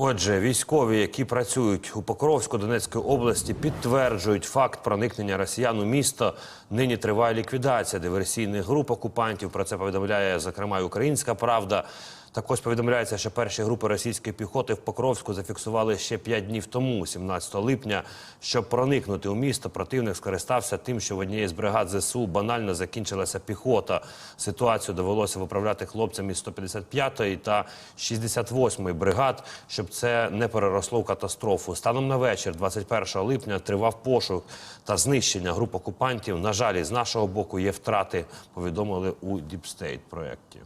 Отже, військові, які працюють у Покровську Донецької області, підтверджують факт проникнення росіян у місто. Нині триває ліквідація диверсійних груп окупантів. Про це повідомляє зокрема і Українська Правда. Також повідомляється, що перші групи російської піхоти в Покровську зафіксували ще 5 днів тому, 17 липня. Щоб проникнути у місто, противник скористався тим, що в однієї з бригад ЗСУ банально закінчилася піхота. Ситуацію довелося виправляти хлопцям із 155-ї та 68-ї бригад, щоб це не переросло в катастрофу. Станом на вечір, 21 липня, тривав пошук та знищення груп окупантів. На жаль, з нашого боку є втрати. Повідомили у Діпстейт проєкті.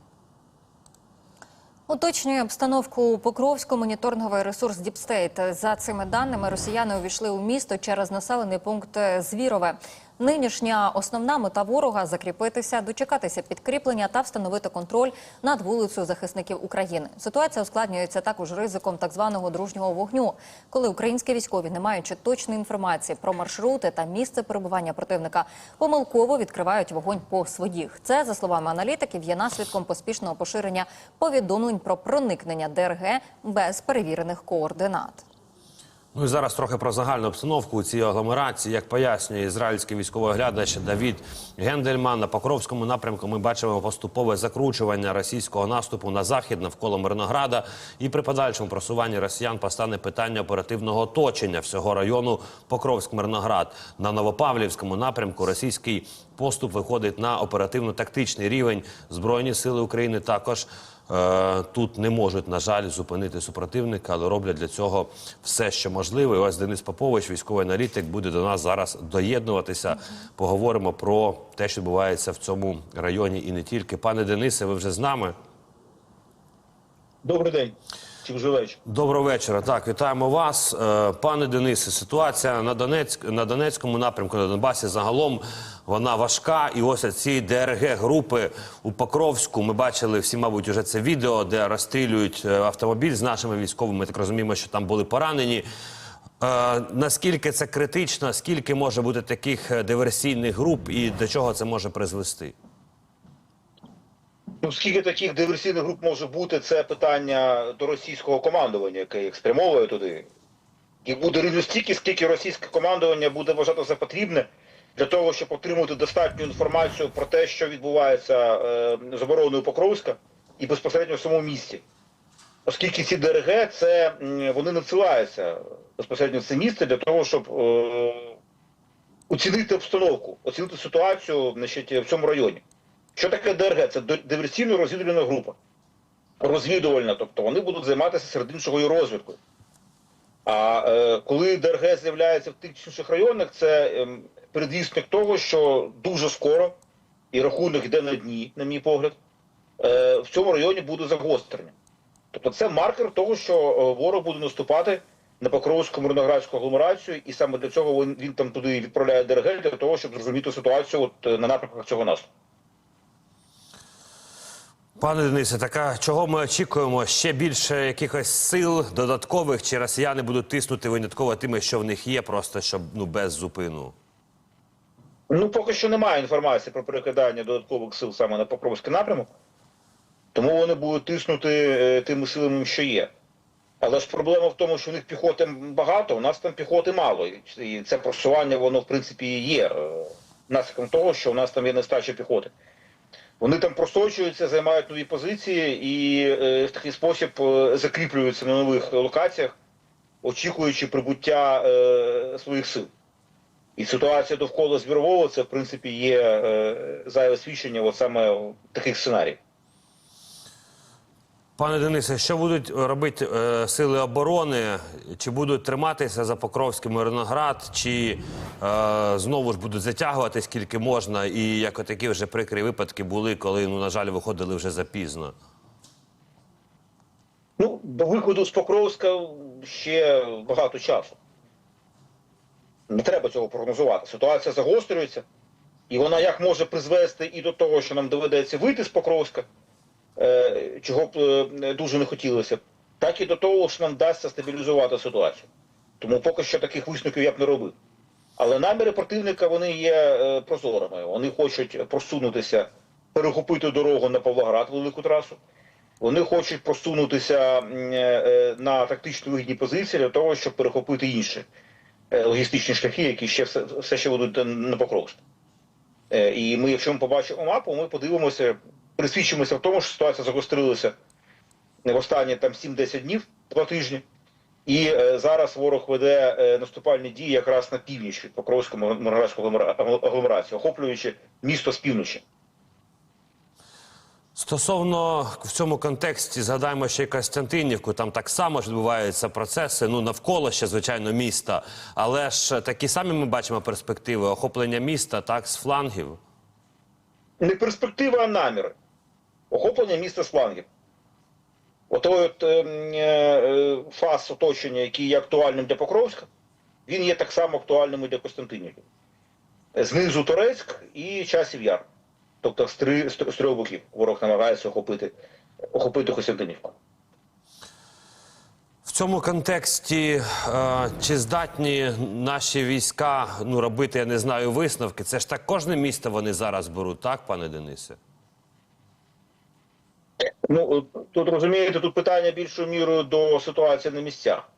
Уточнює обстановку у Покровську моніторинговий ресурс Діпстейт. За цими даними, росіяни увійшли у місто через населений пункт Звірове. Нинішня основна мета ворога закріпитися, дочекатися підкріплення та встановити контроль над вулицею захисників України. Ситуація ускладнюється також ризиком так званого дружнього вогню, коли українські військові, не маючи точної інформації про маршрути та місце перебування противника, помилково відкривають вогонь по своїх. Це за словами аналітиків є наслідком поспішного поширення повідомлень про проникнення ДРГ без перевірених координат. Ну і зараз трохи про загальну обстановку у цій агломерації. Як пояснює ізраїльський військовий оглядач Давід Гендельман, на Покровському напрямку ми бачимо поступове закручування російського наступу на захід навколо Мирнограда. І при подальшому просуванні росіян постане питання оперативного оточення всього району Покровськ-Мирноград. На Новопавлівському напрямку російський поступ виходить на оперативно-тактичний рівень. Збройні сили України також. Е, Тут не можуть, на жаль, зупинити супротивника, але роблять для цього все, що можливо. І ось Денис Попович, військовий аналітик, буде до нас зараз доєднуватися. Поговоримо про те, що відбувається в цьому районі, і не тільки. Пане Денисе, ви вже з нами? Добрий день. Чи вже вечір? Доброго вечора. Так, вітаємо вас, Е, пане Денисе. Ситуація на Донецьк на Донецькому напрямку на Донбасі загалом вона важка. І ось ці ДРГ групи у Покровську. Ми бачили всі, мабуть, уже це відео, де розстрілюють е, автомобіль з нашими військовими. Ми так розуміємо, що там були поранені. Е, наскільки це критично? Скільки може бути таких диверсійних груп, і до чого це може призвести? Ну, скільки таких диверсійних груп може бути, це питання до російського командування, яке їх спрямовує туди. І буде рівно стільки, скільки російське командування буде вважати за потрібне для того, щоб отримати достатню інформацію про те, що відбувається е, з обороною Покровська і безпосередньо в самому місті. Оскільки ці ДРГ це вони надсилаються безпосередньо в це місце для того, щоб е, оцінити обстановку, оцінити ситуацію значить, в цьому районі. Що таке ДРГ? Це диверсійно розвідувальна група. Розвідувальна, тобто вони будуть займатися серед іншого і розвідкою. А е, коли ДРГ з'являється в тих чи інших районах, це е, передвісник того, що дуже скоро, і рахунок йде на дні, на мій погляд, е, в цьому районі буде загострення. Тобто це маркер того, що е, ворог буде наступати на Покровську мирноградську агломерацію, і саме для цього він, він там туди відправляє ДРГ для того, щоб зрозуміти ситуацію от, е, на напрямках цього наступу. Пане Денисе, така чого ми очікуємо? Ще більше якихось сил додаткових, чи росіяни будуть тиснути винятково тими, що в них є, просто щоб ну без зупину. Ну, поки що немає інформації про перекидання додаткових сил саме на Покровський напрямок, тому вони будуть тиснути е, тими силами, що є. Але ж проблема в тому, що в них піхоти багато, у нас там піхоти мало. І- це просування, воно, в принципі, є е, наслідком того, що у нас там є нестача піхоти. Вони там просочуються, займають нові позиції і е, в такий спосіб е, закріплюються на нових локаціях, очікуючи прибуття е, своїх сил. І ситуація довкола Звірового це, в принципі, є зайве свідчення от саме таких сценаріїв. Пане Денисе, що будуть робити е, сили оборони? Чи будуть триматися за Покровський Мирноград, чи е, знову ж будуть затягувати скільки можна? І як отакі вже прикрі випадки були, коли ну на жаль виходили вже запізно. Ну, до виходу з Покровська ще багато часу. Не треба цього прогнозувати. Ситуація загострюється, і вона як може призвести і до того, що нам доведеться вийти з Покровська, е, чого б е, дуже не хотілося, так і до того, що нам вдасться стабілізувати ситуацію. Тому поки що таких висновків я б не робив. Але наміри противника вони є е, прозорими. Вони хочуть просунутися, перехопити дорогу на Павлоград, велику трасу. Вони хочуть просунутися е, на тактично вигідні позиції для того, щоб перехопити інші е, логістичні шляхи, які ще все, все ще ведуть на Покровськ. Е, І ми, якщо ми побачимо мапу, ми подивимося, присвідчимося в тому, що ситуація загострилася в останні там 7-10 днів, два тижні. І е, зараз ворог веде е, наступальні дії якраз на північ від Покровського агломера- агломерації, охоплюючи місто з півночі. Стосовно в цьому контексті згадаємо ще й Костянтинівку. Там так само ж відбуваються процеси. Ну навколо ще звичайно міста, але ж такі самі ми бачимо перспективи охоплення міста, так з флангів. Не перспектива, а наміри. Охоплення міста з флангів. Отой от, е, е, фаз оточення, який є актуальним для Покровська, він є так само актуальним і для Костянтинівки. Знизу Торецьк і часів Яр. Тобто з, три, з з трьох боків ворог намагається охопити, охопити Костянтинівку. В цьому контексті е, чи здатні наші війська ну робити, я не знаю, висновки? Це ж так кожне місто вони зараз беруть, так, пане Денисе? Ну, е, тут розумієте, тут питання більшою мірою до ситуації на місцях.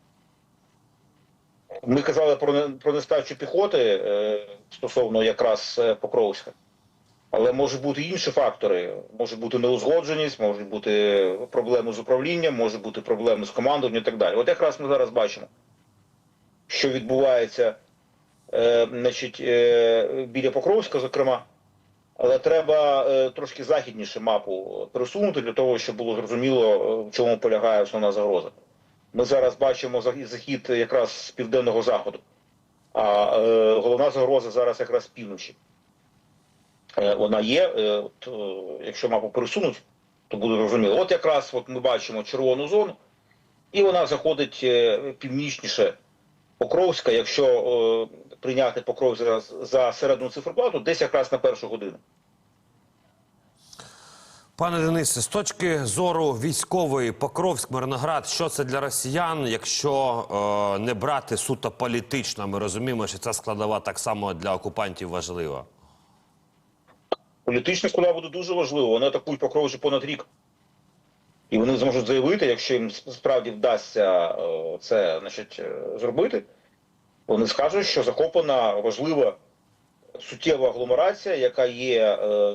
Ми казали про, про нестачу піхоти е, стосовно якраз е, Покровська. Але можуть бути інші фактори. Може бути неузгодженість, можуть бути проблеми з управлінням, може бути проблеми з командуванням і так далі. От якраз ми зараз бачимо, що відбувається е, значить, е, біля Покровська, зокрема. Але треба е, трошки західніше мапу пересунути для того, щоб було зрозуміло, е, в чому полягає основна загроза. Ми зараз бачимо захід якраз з південного заходу, а е, головна загроза зараз якраз з півночі. Вона є. От, якщо мапу пересунуть, то буде зрозуміло. От якраз от ми бачимо червону зону, і вона заходить північніше Покровська, якщо е, прийняти Покров за, за середню циферблату, десь якраз на першу годину. Пане Денисе, з точки зору військової Покровськ, Мирноград, що це для росіян, якщо е, не брати суто політично, ми розуміємо, що ця складова так само для окупантів важлива. Політична складова буде дуже важлива. Вони атакують Покров вже понад рік. І вони зможуть заявити, якщо їм справді вдасться е, це значить, е, зробити, вони скажуть, що захоплена важлива суттєва агломерація, яка є е,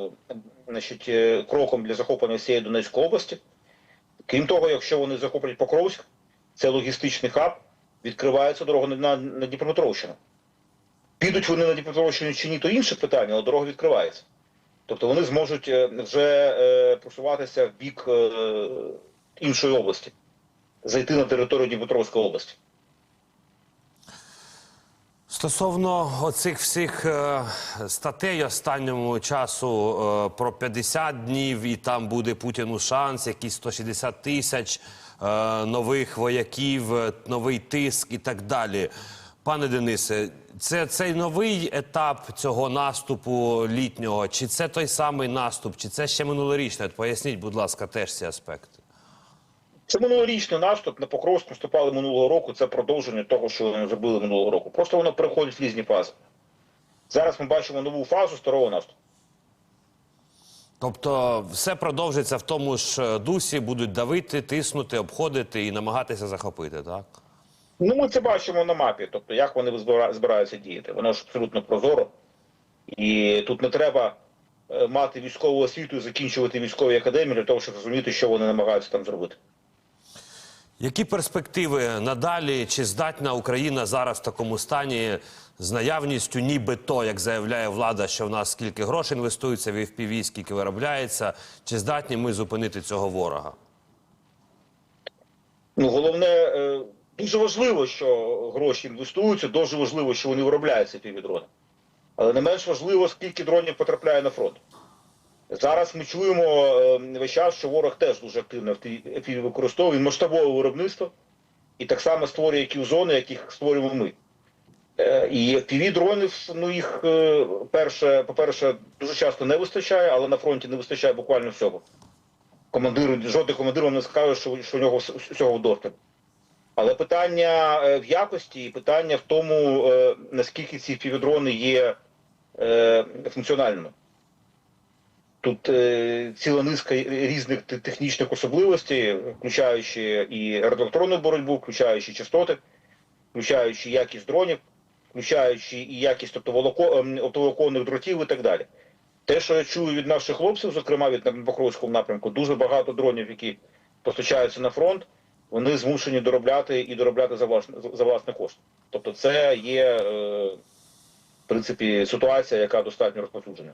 значить, кроком для захоплення всієї Донецької області. Крім того, якщо вони захоплять Покровськ, це логістичний хаб, відкривається дорога на, на Дніпропетровщину. Підуть вони на Дніпропетровщину чи ні, то інше питання, але дорога відкривається. Тобто вони зможуть е, вже е, просуватися в бік е, іншої області, зайти на територію Дніпропетровської області. Стосовно оцих всіх статей останньому часу про 50 днів, і там буде Путіну шанс, якісь 160 тисяч нових вояків, новий тиск і так далі. Пане Денисе, це цей новий етап цього наступу літнього, чи це той самий наступ, чи це ще минулорічний? От Поясніть, будь ласка, теж ці аспекти. Це минулорічний наступ на Покровськ наступали минулого року. Це продовження того, що вони зробили минулого року. Просто воно переходить в різні фази. Зараз ми бачимо нову фазу старого наступу. Тобто все продовжиться в тому ж е, дусі, будуть давити, тиснути, обходити і намагатися захопити, так? Ну, ми це бачимо на мапі, тобто як вони збираються діяти. Воно ж абсолютно прозоро. І тут не треба е, мати військову освіту і закінчувати військові академії для того, щоб зрозуміти, що вони намагаються там зробити. Які перспективи надалі? Чи здатна Україна зараз в такому стані з наявністю, нібито, як заявляє влада, що в нас скільки грошей інвестується в FPV, скільки виробляється? Чи здатні ми зупинити цього ворога? Ну, головне, е, дуже важливо, що гроші інвестуються, дуже важливо, що вони виробляються ті дрони. Але не менш важливо, скільки дронів потрапляє на фронт. Зараз ми чуємо е, весь час, що ворог теж дуже активно FPV використовує, він масштабове виробництво і так само створює кіл-зони, яких створюємо ми. Е, І FPV дронів, ну їх е, перше, по-перше, дуже часто не вистачає, але на фронті не вистачає буквально всього. Командир, жодний командир вам не скаже, що, що у нього вс- всього вдосталь. Але питання е, в якості і питання в тому, е, наскільки ці півдрони є е, функціональними. Тут ціла низка різних технічних особливостей, включаючи і радіоелектронну боротьбу, включаючи частоти, включаючи якість дронів, включаючи і якість ем, оптоволоконних дротів і так далі. Те, що я чую від наших хлопців, зокрема від Покровського напрямку, дуже багато дронів, які постачаються на фронт, вони змушені доробляти і доробляти за власне, за власний кошт. Тобто це є, е, в принципі, ситуація, яка достатньо розповсюджена.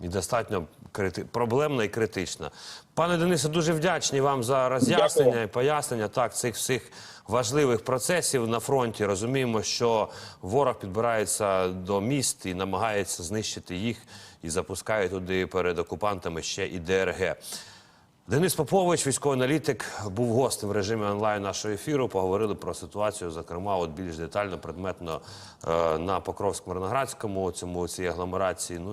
І достатньо крити... проблемна і критична. Пане Денисе, дуже вдячні вам за роз'яснення Дякую. і пояснення так цих всіх важливих процесів на фронті. Розуміємо, що ворог підбирається до міст і намагається знищити їх і запускає туди перед окупантами ще і ДРГ. Денис Попович, військовий аналітик, був гостем в режимі онлайн нашого ефіру. Поговорили про ситуацію, зокрема, от більш детально, предметно е, на Покровському Мирноградському, цьому цій агломерації. Ну